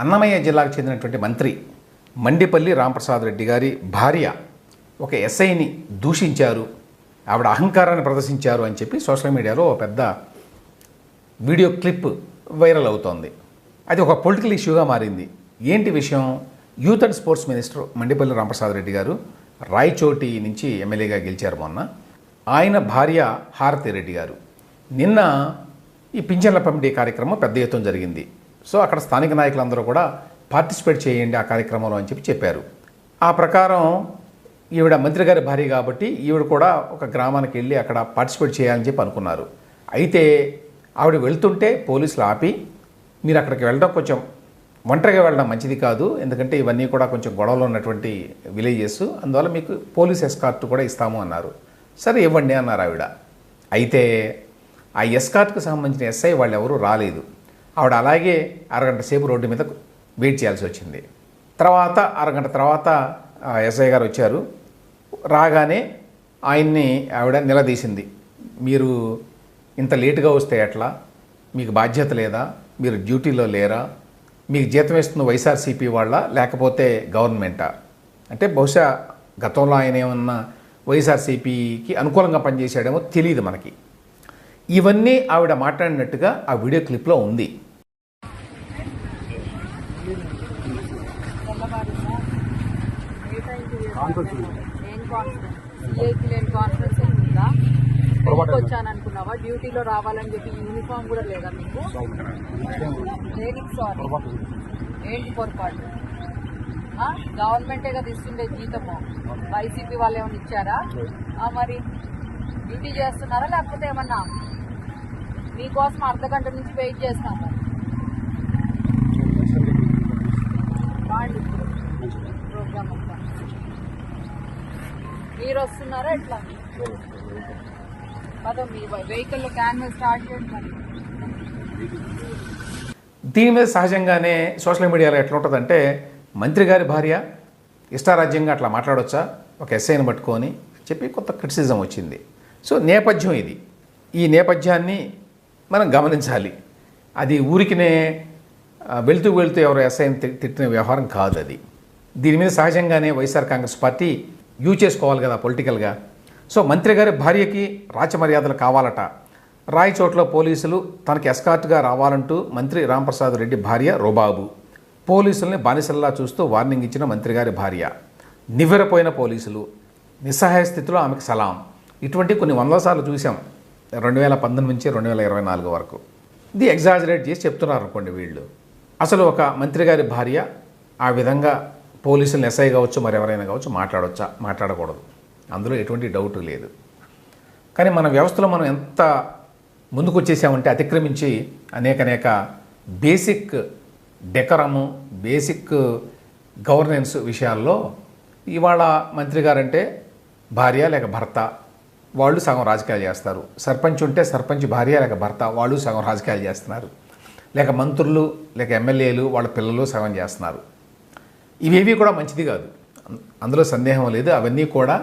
అన్నమయ్య జిల్లాకు చెందినటువంటి మంత్రి మండిపల్లి రామప్రసాద్ రెడ్డి గారి భార్య ఒక ఎస్ఐని దూషించారు. ఆవిడ అహంకారాన్ని ప్రదర్శించారు అని చెప్పి సోషల్ మీడియాలో ఒక పెద్ద వీడియో క్లిప్ వైరల్ అవుతోంది. అది ఒక పొలిటికల్ ఇష్యూగా మారింది. ఏంటి విషయం? Youth and sports minister Mandipalli Ramprasad Reddy గారు రాయచోటి నుంచి ఎమ్మెల్యేగా గెలిచారు మొన్న. ఆయన భార్య హారతి రెడ్డి గారు. నిన్న ఈ పింఛన్ల పంపిణీ కార్యక్రమం పెద్ద ఎత్తున జరిగింది. సో అక్కడ స్థానిక నాయకులందరూ కూడా పార్టిసిపేట్ చేయండి ఆ కార్యక్రమంలో అని చెప్పి చెప్పారు. ఆ ప్రకారం ఈవిడ మంత్రి గారి భార్య కాబట్టి ఈవిడ కూడా ఒక గ్రామానికి వెళ్ళి అక్కడ పార్టిసిపేట్ చేయాలని చెప్పి అనుకున్నారు. అయితే ఆవిడ వెళ్తుంటే పోలీసులు ఆపి మీరు అక్కడికి వెళ్ళడం కొంచెం ఒంటరిగా వెళ్ళడం మంచిది కాదు. ఎందుకంటే ఇవన్నీ కూడా కొంచెం గొడవలు ఉన్నటువంటి విలేజెస్. అందువల్ల మీకు పోలీస్ ఎస్కార్ట్ కూడా ఇస్తాము అన్నారు. సరే ఇవ్వండి అన్నారు ఆవిడ. అయితే ఆ ఎస్కార్ట్కి సంబంధించిన ఎస్ఐ వాళ్ళు ఎవరూ రాలేదు. ఆవిడ అలాగే అరగంట సేపు రోడ్డు మీద వెయిట్ చేయాల్సి వచ్చింది. తర్వాత అరగంట తర్వాత ఎస్ఐ గారు వచ్చారు. రాగానే ఆయన్ని ఆవిడ నిలదీసింది. మీరు ఇంత లేటుగా వస్తే ఎట్లా? మీకు బాధ్యత లేదా? మీరు డ్యూటీలో లేరా? మీకు జీతం ఇస్తున్న వైఎస్ఆర్సీపీ వాళ్ళ లేకపోతే గవర్నమెంటా? అంటే బహుశా గతంలో ఆయన ఏమన్నా వైఎస్ఆర్సీపీకి అనుకూలంగా పనిచేసాడేమో తెలియదు మనకి. ఇవన్నీ ఆవిడ మాట్లాడినట్టుగా ఆ వీడియో క్లిప్లో ఉంది. ఏం కాన్ఫిడెన్స్ సిఐకి లేని కాన్ఫిడెన్స్ ఏం ఉందా వచ్చాను అనుకున్నావా డ్యూటీలో రావాలని చెప్పి యూనిఫామ్ కూడా లేదా మీకు దేనికి సారీ ఏంటి పొరపాటు? గవర్నమెంటే కదా ఇస్తుండే జీతము వైసీపీ వాళ్ళు ఏమైనా ఇచ్చారా మరి డ్యూటీ చేస్తున్నారా లేకపోతే ఏమన్నా మీకోసం అర్ధ గంట నుంచి వెయిట్ చేస్తాము వాళ్ళు ప్రోగ్రామ్ అంతా మీరు వస్తున్నారా ఎట్లా? మీ వెహికల్ క్యాన్ స్టార్ట్ చేయండి. దీని మీద సహజంగానే సోషల్ మీడియాలో ఎట్లా ఉంటుందంటే మంత్రి గారి భార్య ఇష్టారాజ్యంగా అట్లా మాట్లాడొచ్చా? ఒక ఎస్ఐని పట్టుకొని చెప్పి కొత్త క్రిటిసిజం వచ్చింది. సో నేపథ్యం ఇది. ఈ నేపథ్యాన్ని మనం గమనించాలి. అది ఊరికినే వెళుతూ వెళ్తూ వెళ్తూ ఎవరో ఎస్ఐని తి- తిట్టిన వ్యవహారం కాదు అది దీని మీద సహజంగానే వైఎస్ఆర్ కాంగ్రెస్ పార్టీ యూజ్ చేసుకోవాలి కదా పొలిటికల్గా. సో మంత్రి గారి భార్యకి రాచమర్యాదలు కావాలట. రాయచోట్ల పోలీసులు తనకి ఎస్కార్ట్గా రావాలంటూ మంత్రి రాంప్రసాద్ రెడ్డి భార్య రోబాబు. పోలీసుల్ని బానిసల్లా చూస్తూ వార్నింగ్ ఇచ్చిన మంత్రి గారి భార్య. నివ్వెరపోయిన పోలీసులు. నిస్సహాయ స్థితిలో ఆమెకు సలాం. ఇటువంటి కొన్ని వందల సార్లు చూసాం రెండు వేల పంతొమ్మిది నుంచి రెండు వేల ఇరవై నాలుగు వరకు. ఇది ఎగ్జాజరేట్ చేసి చెప్తున్నారు అనుకోండి వీళ్ళు. అసలు ఒక మంత్రి గారి భార్య ఆ విధంగా పోలీసులను ఎస్ఐ కావచ్చు మరి ఎవరైనా కావచ్చు మాట్లాడవచ్చా మాట్లాడకూడదు. అందులో ఎటువంటి డౌట్ లేదు. కానీ మన వ్యవస్థలో మనం ఎంత ముందుకు వచ్చేసామంటే అతిక్రమించి అనేక అనేక బేసిక్ డెకరము బేసిక్ గవర్నెన్స్ విషయాల్లో ఇవాళ మంత్రి గారంటే భార్య లేక భర్త వాళ్ళు సగం రాజకీయాలు చేస్తారు. సర్పంచ్ ఉంటే సర్పంచ్ భార్య లేక భర్త వాళ్ళు సగం రాజకీయాలు చేస్తున్నారు. లేక మంత్రులు లేక ఎమ్మెల్యేలు వాళ్ళ పిల్లలు సగం చేస్తున్నారు. ఇవేవి కూడా మంచిది కాదు. అందులో సందేహం లేదు. అవన్నీ కూడా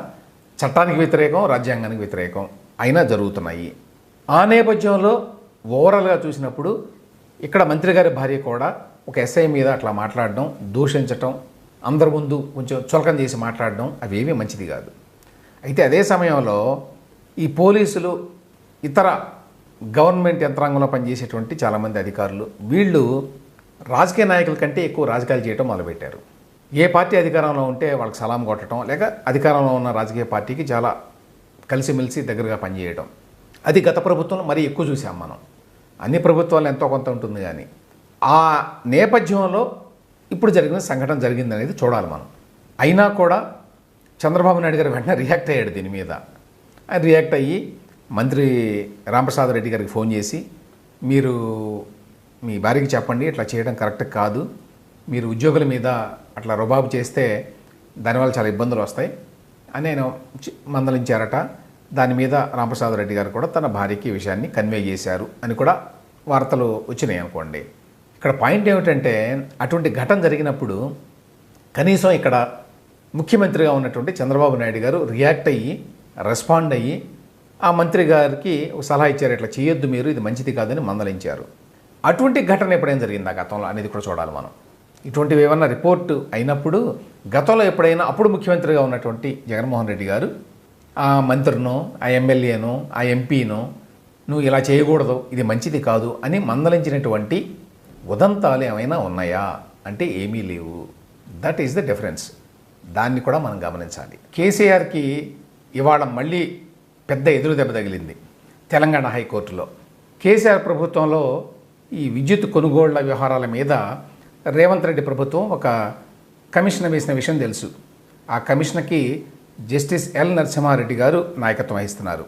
చట్టానికి వ్యతిరేకం రాజ్యాంగానికి వ్యతిరేకం అయినా జరుగుతున్నాయి. ఆ నేపథ్యంలో ఓవరాల్గా చూసినప్పుడు ఇక్కడ మంత్రి గారి భార్య కూడా ఒక ఎస్ఐ మీద అట్లా మాట్లాడడం దూషించటం అందరి ముందు కొంచెం చులకం చేసి మాట్లాడడం అవేమీ మంచిది కాదు. అయితే అదే సమయంలో ఈ పోలీసులు ఇతర గవర్నమెంట్ యంత్రాంగంలో పనిచేసేటువంటి చాలామంది అధికారులు వీళ్ళు రాజకీయ నాయకుల కంటే ఎక్కువ రాజకీయాలు చేయడం మొదలుపెట్టారు. ఏ పార్టీ అధికారంలో ఉంటే వాళ్ళకి సలాం కొట్టడం లేక అధికారంలో ఉన్న రాజకీయ పార్టీకి చాలా కలిసిమెలిసి దగ్గరగా పనిచేయడం అది గత ప్రభుత్వంలో మరీ ఎక్కువ చూసాం మనం. అన్ని ప్రభుత్వాలు ఎంతో కొంత ఉంటుంది కానీ ఆ నేపథ్యంలో ఇప్పుడు జరిగిన సంఘటన జరిగిందనేది చూడాలి మనం. అయినా కూడా చంద్రబాబు నాయుడు గారు వెంటనే రియాక్ట్ అయ్యాడు దీని మీద. ఆయన రియాక్ట్ అయ్యి మంత్రి రామప్రసాద్ రెడ్డి గారికి ఫోన్ చేసి మీరు మీ భార్యకి చెప్పండి ఇట్లా చేయడం కరెక్ట్ కాదు. మీరు ఉద్యోగుల మీద అట్లా రుబాబు చేస్తే దానివల్ల చాలా ఇబ్బందులు వస్తాయి. అని నేను చి- మందలించారట. దాని మీద రామప్రసాద్ రెడ్డి గారు కూడా తన భార్యకి విషయాన్ని కన్వే చేశారు అని కూడా వార్తలు వచ్చినాయి అనుకోండి. ఇక్కడ పాయింట్ ఏమిటంటే అటువంటి ఘటన జరిగినప్పుడు కనీసం ఇక్కడ ముఖ్యమంత్రిగా ఉన్నటువంటి చంద్రబాబు నాయుడు గారు రియాక్ట్ అయ్యి రెస్పాండ్ అయ్యి ఆ మంత్రి గారికి సలహా ఇచ్చారు ఇట్లా చేయొద్దు మీరు ఇది మంచిది కాదని మందలించారు. అటువంటి ఘటన ఎప్పుడైనా జరిగిందా గతంలో అనేది కూడా చూడాలి మనం. ఇటువంటివి ఏమన్నా రిపోర్ట్ అయినప్పుడు గతంలో ఎప్పుడైనా అప్పుడు ముఖ్యమంత్రిగా ఉన్నటువంటి జగన్మోహన్ రెడ్డి గారు ఆ మంత్రినో ఆ ఎమ్మెల్యేనో ఆ ఎంపీనో నువ్వు ఇలా చేయకూడదు ఇది మంచిది కాదు అని మందలించినటువంటి ఉదంతాలు ఏమైనా ఉన్నాయా? అంటే ఏమీ లేవు. దట్ ఈస్ ద డిఫరెన్స్ దాన్ని కూడా మనం గమనించాలి. కేసీఆర్కి ఇవాళ మళ్ళీ పెద్ద ఎదురు దెబ్బ తగిలింది తెలంగాణ హైకోర్టులో. కేసీఆర్ ప్రభుత్వంలో ఈ విద్యుత్ కొనుగోళ్ళ వ్యవహారాల మీద రేవంత్ రెడ్డి ప్రభుత్వం ఒక కమిషన్ వేసిన విషయం తెలుసు. ఆ కమిషన్కి జస్టిస్ ఎల్ నరసింహారెడ్డి గారు నాయకత్వం వహిస్తున్నారు.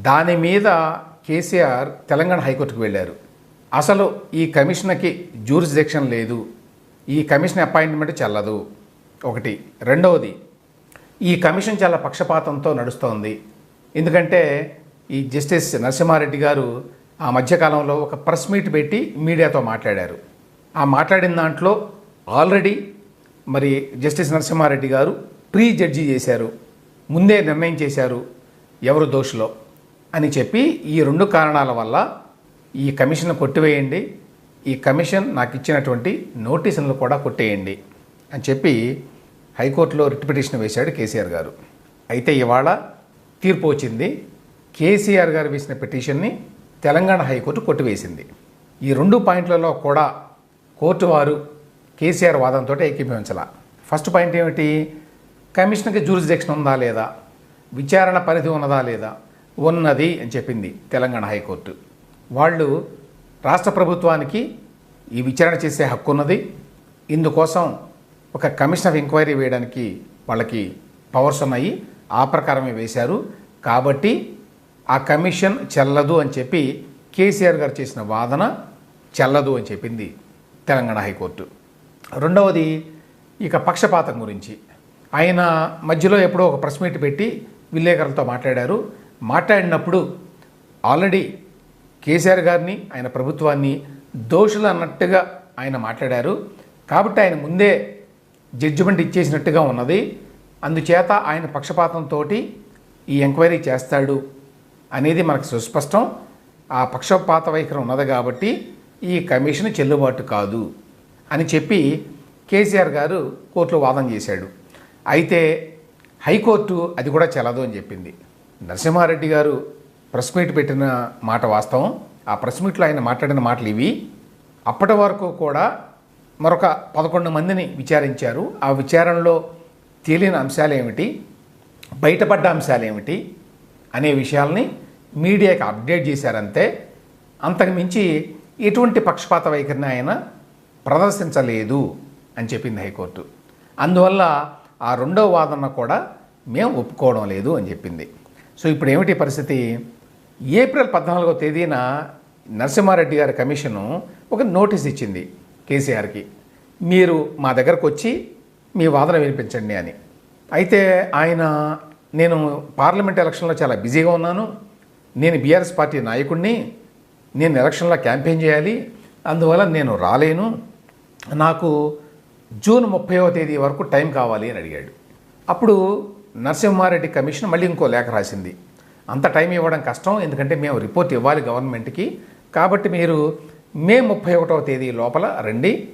దాని మీద కేసీఆర్ తెలంగాణ హైకోర్టుకు వెళ్ళారు. అసలు ఈ కమిషన్కి జూరిస్డిక్షన్ లేదు. ఈ కమిషన్ అపాయింట్మెంట్ చెల్లదు. ఒకటి. రెండవది ఈ కమిషన్ చాలా పక్షపాతంతో నడుస్తోంది. ఎందుకంటే ఈ జస్టిస్ నరసింహారెడ్డి గారు ఆ మధ్యకాలంలో ఒక ప్రెస్ మీట్ పెట్టి మీడియాతో మాట్లాడారు. ఆ మాట్లాడిన దాంట్లో ఆల్రెడీ మరి జస్టిస్ నరసింహారెడ్డి గారు ప్రీ జడ్జి చేశారు ముందే నిర్ణయం చేశారు ఎవరు దోషులో అని చెప్పి ఈ రెండు కారణాల వల్ల ఈ కమిషన్ కొట్టివేయండి ఈ కమిషన్ నాకు ఇచ్చినటువంటి నోటీసులను కూడా కొట్టేయండి అని చెప్పి హైకోర్టులో రిట్ పిటిషన్ వేశాడు కేసీఆర్ గారు. అయితే ఇవాళ తీర్పు వచ్చింది కేసీఆర్ గారు వేసిన పిటిషన్ని తెలంగాణ హైకోర్టు కొట్టివేసింది. ఈ రెండు పాయింట్లలో కూడా కోర్టు వారు కేసీఆర్ వాదంతో ఏకీభవించాల. ఫస్ట్ పాయింట్ ఏమిటి? కమిషన్కి జూరిస్డిక్షన్ ఉందా లేదా? విచారణ పరిధి ఉన్నదా లేదా? ఉన్నది అని చెప్పింది తెలంగాణ హైకోర్టు. వాళ్ళు రాష్ట్ర ప్రభుత్వానికి ఈ విచారణ చేసే హక్కు ఉన్నది. ఇందుకోసం ఒక కమిషన్ ఆఫ్ ఎంక్వైరీ వేయడానికి వాళ్ళకి పవర్స్ ఉన్నాయి. ఆ ప్రకారమే వేశారు. కాబట్టి ఆ కమిషన్ చెల్లదు అని చెప్పి కేసీఆర్ గారు చేసిన వాదన చెల్లదు అని చెప్పింది తెలంగాణ హైకోర్టు. రెండవది ఇక పక్షపాతం గురించి. ఆయన మధ్యలో ఎప్పుడో ఒక ప్రెస్ మీట్ పెట్టి విలేకరులతో మాట్లాడారు. మాట్లాడినప్పుడు ఆల్రెడీ కేసీఆర్ గారిని ఆయన ప్రభుత్వాన్ని దోషులు అన్నట్టుగా ఆయన మాట్లాడారు. కాబట్టి ఆయన ముందే జడ్జిమెంట్ ఇచ్చేసినట్టుగా ఉన్నది. అందుచేత ఆయన పక్షపాతంతో ఈ ఎంక్వైరీ చేస్తాడు అనేది మనకు సుస్పష్టం. ఆ పక్షపాత వైఖరి ఉన్నది కాబట్టి ఈ కమిషన్ చెల్లుబాటు కాదు అని చెప్పి కేసీఆర్ గారు కోర్టులో వాదన చేశాడు. అయితే హైకోర్టు అది కూడా చెల్లదు అని చెప్పింది. నరసింహారెడ్డి గారు ప్రెస్ మీట్ పెట్టిన మాట వాస్తవం. ఆ ప్రెస్ మీట్లో ఆయన మాట్లాడిన మాటలు ఇవి. అప్పటి వరకు కూడా మరొక పదకొండు మందిని విచారించారు. ఆ విచారణలో తేలిన అంశాలు ఏమిటి? బయటపడ్డ అంశాలు ఏమిటి? అనే విషయాల్ని మీడియాకి అప్డేట్ చేశారంతే. అంతకుమించి ఎటువంటి పక్షపాత వైఖరిని ఆయన ప్రదర్శించలేదు అని చెప్పింది హైకోర్టు. అందువల్ల ఆ రెండవ వాదన కూడా మేము ఒప్పుకోవడం లేదు అని చెప్పింది. సో ఇప్పుడు ఏమిటి పరిస్థితి? ఏప్రిల్ పద్నాలుగో తేదీన నరసింహారెడ్డి గారి కమిషను ఒక నోటీస్ ఇచ్చింది కేసీఆర్కి. మీరు మా దగ్గరకు వచ్చి మీ వాదన వినిపించండి అని. అయితే ఆయన నేను పార్లమెంట్ ఎలక్షన్లో చాలా బిజీగా ఉన్నాను. నేను బీఆర్ఎస్ పార్టీ నాయకుడిని నేను ఎలక్షన్లో క్యాంపెయిన్ చేయాలి అందువల్ల నేను రాలేను. నాకు జూన్ ముప్పైవ తేదీ వరకు టైం కావాలి అని అడిగాడు. అప్పుడు నరసింహారెడ్డి కమిషన్ మళ్ళీ ఇంకో లేఖ రాసింది. అంత టైం ఇవ్వడం కష్టం ఎందుకంటే మేము రిపోర్ట్ ఇవ్వాలి గవర్నమెంట్కి. కాబట్టి మీరు మే ముప్పై ఒకటవ తేదీ లోపల రండి.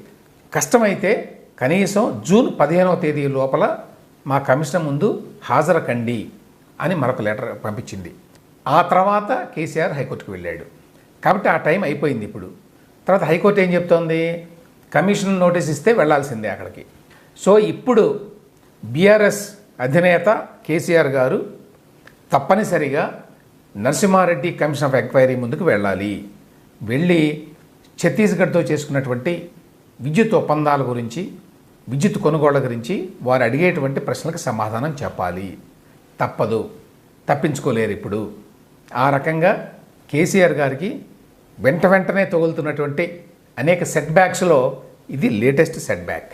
కష్టమైతే కనీసం జూన్ పదిహేనవ తేదీ లోపల మా కమిషన్ ముందు హాజరకండి అని మరొక లెటర్ పంపించింది. ఆ తర్వాత కేసీఆర్ హైకోర్టుకు వెళ్ళాడు. కాబట్టి ఆ టైం అయిపోయింది ఇప్పుడు. తర్వాత హైకోర్టు ఏం చెప్తోంది? కమిషన్ నోటీస్ ఇస్తే వెళ్ళాల్సిందే అక్కడికి. సో ఇప్పుడు బీఆర్ఎస్ అధినేత కేసీఆర్ గారు తప్పనిసరిగా నరసింహారెడ్డి కమిషన్ ఆఫ్ ఎంక్వైరీ ముందుకు వెళ్ళాలి. వెళ్ళి ఛత్తీస్గఢ్తో చేసుకున్నటువంటి విద్యుత్ ఒప్పందాల గురించి విద్యుత్ కొనుగోళ్ళ గురించి వారు అడిగేటువంటి ప్రశ్నలకు సమాధానం చెప్పాలి. తప్పదు. తప్పించుకోలేరు ఇప్పుడు. ఆ రకంగా కేసీఆర్ గారికి వెంట వెంటనే తగులుతున్నటువంటి అనేక సెట్ బ్యాక్స్లో ఇది లేటెస్ట్ సెట్ బ్యాక్